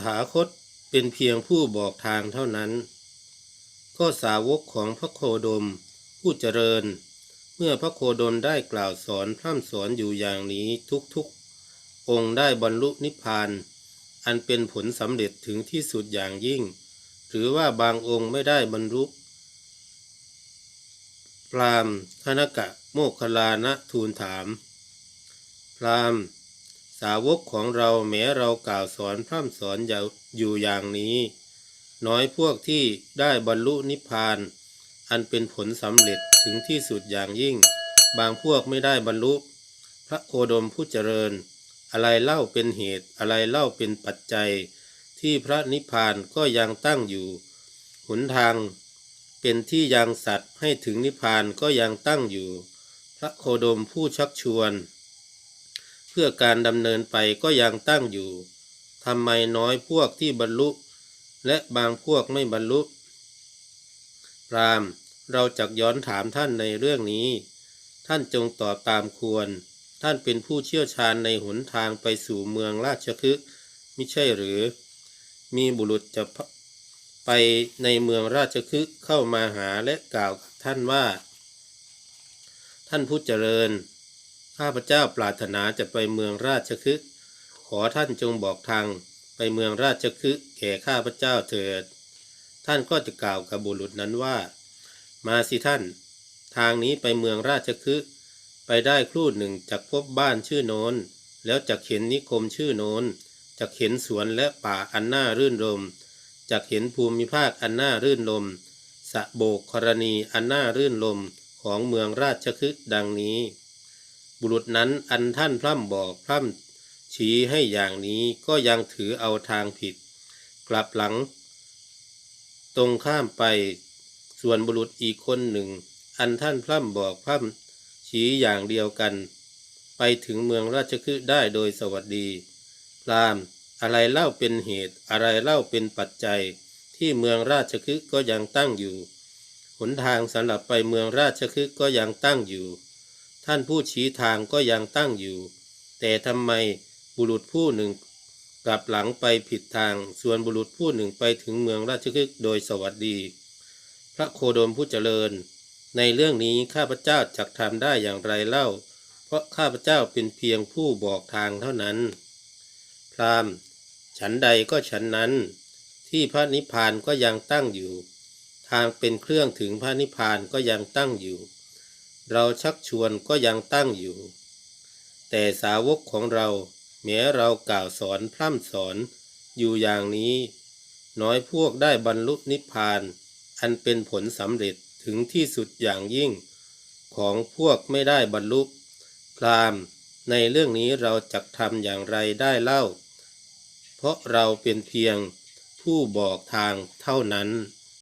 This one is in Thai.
ถาคตเป็นเพียงผู้บอกทางเท่านั้น ก็สาวกของพระโคดมผู้เจริญ เมื่อพระโคดมได้กล่าวสอนพร่ำสอนอยู่อย่างนี้ทุกๆ องค์ได้บรรลุนิพพาน อันเป็นผลสำเร็จถึงที่สุดอย่างยิ่ง หรือว่าบางองค์ไม่ได้บรรลุพรามณ์คณกะโมคคลานะทูลถาม พราม สาวกของเราแม้เรากล่าวสอนพร่ำสอนอยู่อย่างนี้ น้อยพวกที่ได้บรรลุนิพพาน อันเป็นผลสำเร็จถึงที่สุดอย่างยิ่ง บางพวกไม่ได้บรรลุ พระโคดมผู้เจริญ อะไรเล่าเป็นเหตุอะไรเล่าเป็นปัจจัย ที่พระนิพพานก็ยังตั้งอยู่หนทางเป็นที่ยังสัตว์ให้ถึงนิพพานก็ยังตั้งอยู่ พระโคดมผู้ชักชวน พื่อการดำเนินไปก็ยังตั้งอยู่ทำไมน้อยพวกที่บรรลุ และบางพวกไม่บรรลุ พรามเราจักย้อนถามท่านในเรื่องนี้ ท่านจงตอบตามควร ท่านเป็นผู้เชี่ยวชาญในหนทางไปสู่เมืองราชคฤห์มิใช่หรือ มีบุรุษจะไปในเมืองราชคฤห์เข้ามาหาและกล่าวกับท่านว่า ท่านผู้เจริญ ข้าพเจ้าปรารถนาจะไปเมืองราชคฤห์ขอท่านจงบอกทางไปเมืองราชคฤห์แก่ข้าพเจ้าเถิด ท่านก็จะกล่าวกับบุรุษนั้นว่า มาสิท่าน ทางนี้ไปเมืองราชคฤห์ไปได้ครู่หนึ่งจากพบบ้านชื่อโนนแล้วจะเห็นนิคมชื่อโนนจะเห็นสวนและป่าอันน่ารื่นรมจะเห็นภูมิภาคอันน่ารื่นรมสะโบกกรณีอันน่ารื่นรมของเมืองราชคฤห์ดังนี้ บุรุษนั้นอันท่านพร่ำบอกพร่ำชี้ให้อย่างนี้ก็ยังถือเอาทางผิด กลับหลัง ตรงข้ามไป ส่วนบุรุษอีกคนหนึ่ง อันท่านพร่ำบอกพร่ำชี้อย่างเดียวกัน ไปถึงเมืองราชคฤห์ได้โดยสวัสดีพรามอะไรเล่าเป็นเหตุอะไรเล่าเป็นปัจจัย ที่เมืองราชคฤห์ก็ยังตั้งอยู่ หนทางสำหรับไปเมืองราชคฤห์ก็ยังตั้งอยู่ ท่านผู้ชี้ทางก็ยังตั้งอยู่ แต่ทำไมบุรุษผู้หนึ่ง กลับหลังไปผิดทาง ส่วนบุรุษผู้หนึ่งไปถึงเมืองราชคฤห์โดยสวัสดี พระโคโดมผู้เจริญ ในเรื่องนี้ข้าพเจ้าจักทำได้อย่างไรเล่า เพราะข้าพเจ้าเป็นเพียงผู้บอกทางเท่านั้น พรามฉันใดก็ฉันนั้น ที่พระนิพพานก็ยังตั้งอยู่ ทางเป็นเครื่องถึงพระนิพพานก็ยังตั้งอยู่ เราชักชวนก็ยังตั้งอยู่ แต่สาวกของเราแม้เรากล่าวสอนพร่ำสอนอยู่อย่างนี้ น้อยพวกได้บรรลุนิพพาน อันเป็นผลสำเร็จถึงที่สุดอย่างยิ่ง ของพวกไม่ได้บรรลุพรามในเรื่องนี้เราจักทำอย่างไรได้เล่า เพราะเราเป็นเพียงผู้บอกทางเท่านั้น